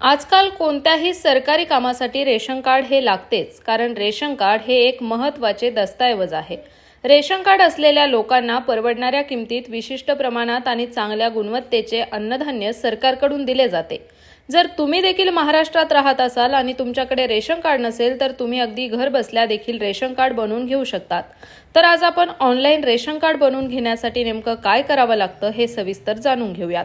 आजकाल कोणत्याही सरकारी कामासाठी रेशन कार्ड हे लागतेच कारण रेशन कार्ड हे एक महत्त्वाचे दस्तऐवज आहे. रेशन कार्ड असलेल्या लोकांना परवडणाऱ्या किमतीत विशिष्ट प्रमाणात आणि चांगल्या गुणवत्तेचे अन्नधान्य सरकारकडून दिले जाते. जर तुम्ही देखील महाराष्ट्रात राहत असाल आणि तुमच्याकडे रेशन कार्ड नसेल तर तुम्ही अगदी घर बसल्या देखील रेशन कार्ड बनवून घेऊ शकतात. तर आज आपण ऑनलाईन रेशन कार्ड बनवून घेण्यासाठी नेमकं काय करावं लागतं हे सविस्तर जाणून घेऊयात.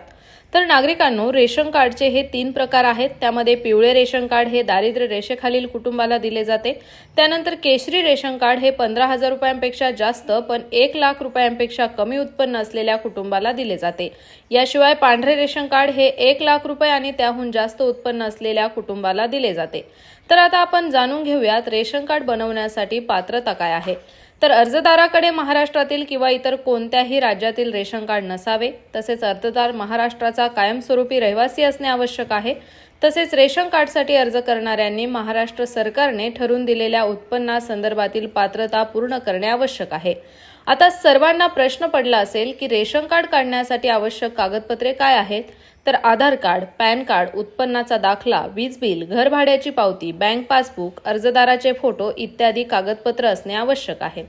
तर नागरिकांनो रेशन कार्डचे हे तीन प्रकार आहेत. त्यामध्ये पिवळे रेशन कार्ड हे दारिद्र्य रेषेखालील कुटुंबाला दिले जाते. त्यानंतर केशरी रेशन कार्ड हे पंधरा हजार रुपयांपेक्षा जास्त पण एक लाख रुपयांपेक्षा कमी उत्पन्न असलेल्या कुटुंबाला दिले जाते. याशिवाय पांढरे रेशन कार्ड हे एक लाख रुपये आणि त्याहून जास्त उत्पन्न असलेल्या कुटुंबाला दिले जाते. तर आता आपण जाणून घेऊयात रेशन कार्ड बनवण्यासाठी पात्रता काय आहे. तर अर्जदाराकडे महाराष्ट्रातील किंवा इतर कोणत्याही राज्यातील रेशन कार्ड नसावे तसेच अर्जदार महाराष्ट्राचा कायमस्वरूपी रहिवासी असणे आवश्यक आहे. तसेच रेशन कार्डसाठी अर्ज करणाऱ्यांनी महाराष्ट्र सरकारने ठरवून दिलेल्या उत्पन्नासंदर्भातील पात्रता पूर्ण करणे आवश्यक आहे. आता सर्वांना प्रश्न पडला असेल की रेशन कार्ड काढण्यासाठी आवश्यक कागदपत्रे काय आहेत? तर आधार कार्ड पॅन कार्ड उत्पन्नाचा दाखला वीज बिल घर भाड्याची पावती बँक पासबुक अर्जदाराचे फोटो इत्यादी कागदपत्र असणे आवश्यक आहे.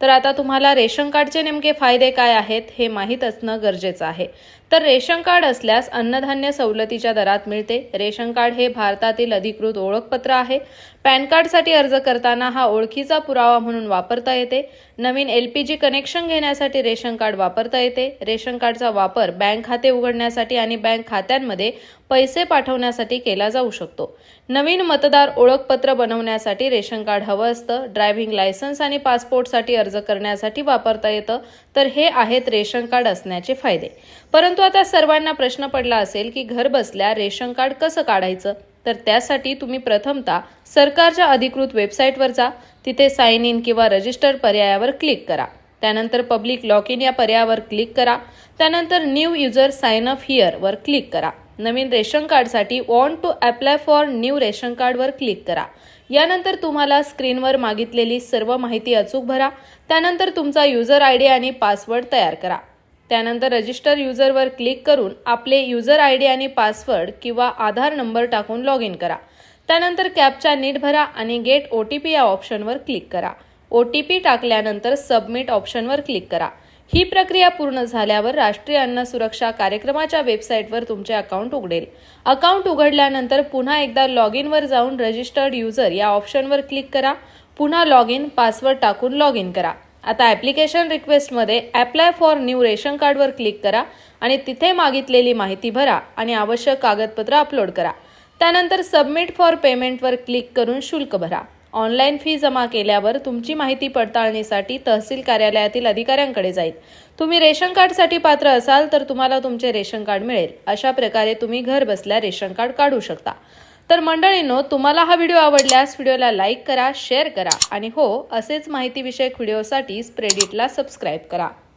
तर आता तुम्हाला रेशन कार्डचे नेमके फायदे काय आहेत हे माहीत असणं गरजेचं आहे. तर रेशन कार्ड असल्यास अन्नधान्य सवलतीच्या दरात मिळते. रेशन कार्ड हे भारतातील अधिकृत ओळखपत्र आहे. पॅन कार्डसाठी अर्ज करताना हा ओळखीचा पुरावा म्हणून वापरता येते. नवीन एल पी जी कनेक्शन घेण्यासाठी रेशन कार्ड वापरता येते. रेशन कार्डचा वापर बँक खाते उघडण्यासाठी आणि बँक खात्यांमध्ये पैसे पाठवण्यासाठी केला जाऊ शकतो. नवीन मतदार ओळखपत्र बनवण्यासाठी रेशन कार्ड हवं असतं. ड्रायव्हिंग लायसन्स आणि पासपोर्टसाठी अर्ज करण्यासाठी वापरता येतं. तर हे आहेत रेशन कार्ड असण्याचे फायदे. परंतु आता सर्वांना प्रश्न पडला असेल की घर बसल्या रेशन कार्ड कसं काढायचं? तर त्यासाठी तुम्ही प्रथमतः सरकारच्या अधिकृत वेबसाईटवर जा. तिथे साइन इन किंवा रजिस्टर पर्यायावर क्लिक करा. त्यानंतर पब्लिक लॉग इन या पर्यायावर क्लिक करा. त्यानंतर new user sign up here वर क्लिक करा. नवीन रेशन कार्डसाठी want to apply for new ration कार्डवर क्लिक करा. यानंतर तुम्हाला स्क्रीनवर मागितलेली सर्व माहिती अचूक भरा. त्यानंतर तुमचा युजर आय डी आणि पासवर्ड तयार करा. त्यानंतर रजिस्टर युजरवर क्लिक करून आपले युजर आय डी आणि पासवर्ड किंवा आधार नंबर टाकून लॉग इन करा. त्यानंतर कॅपचा नीट भरा आणि गेट ओ टी पी या ऑप्शनवर क्लिक करा. ओ टी पी टाकल्यानंतर सबमिट ऑप्शनवर क्लिक करा. ही प्रक्रिया पूर्ण झाल्यावर राष्ट्रीय अन्न सुरक्षा कार्यक्रमाच्या वेबसाईटवर तुमचे अकाउंट उघडेल. अकाउंट उघडल्यानंतर पुन्हा एकदा लॉग इनवर जाऊन रजिस्टर्ड युजर या ऑप्शनवर क्लिक करा. पुन्हा लॉग इन पासवर्ड टाकून लॉग इन करा. आता ॲप्लिकेशन रिक्वेस्टमध्ये ॲप्लाय फॉर न्यू रेशन कार्डवर क्लिक करा आणि तिथे मागितलेली माहिती भरा आणि आवश्यक कागदपत्र अपलोड करा. त्यानंतर सबमिट फॉर पेमेंटवर क्लिक करून शुल्क भरा. ऑनलाईन फी जमा केल्यावर तुमची माहिती पडताळणीसाठी तहसील कार्यालयातील अधिकाऱ्यांकडे जाईल. तुम्ही रेशन कार्डसाठी पात्र असाल तर तुम्हाला तुमचे रेशन कार्ड मिळेल. अशा प्रकारे तुम्ही घर बसल्या रेशन कार्ड काढू शकता. तर मंडळींनो तुम्हाला हा व्हिडिओ आवडल्यास व्हिडिओला लाईक करा शेअर करा आणि हो असेच माहितीविषयक व्हिडिओसाठी स्प्रेडिटला सबस्क्राईब करा.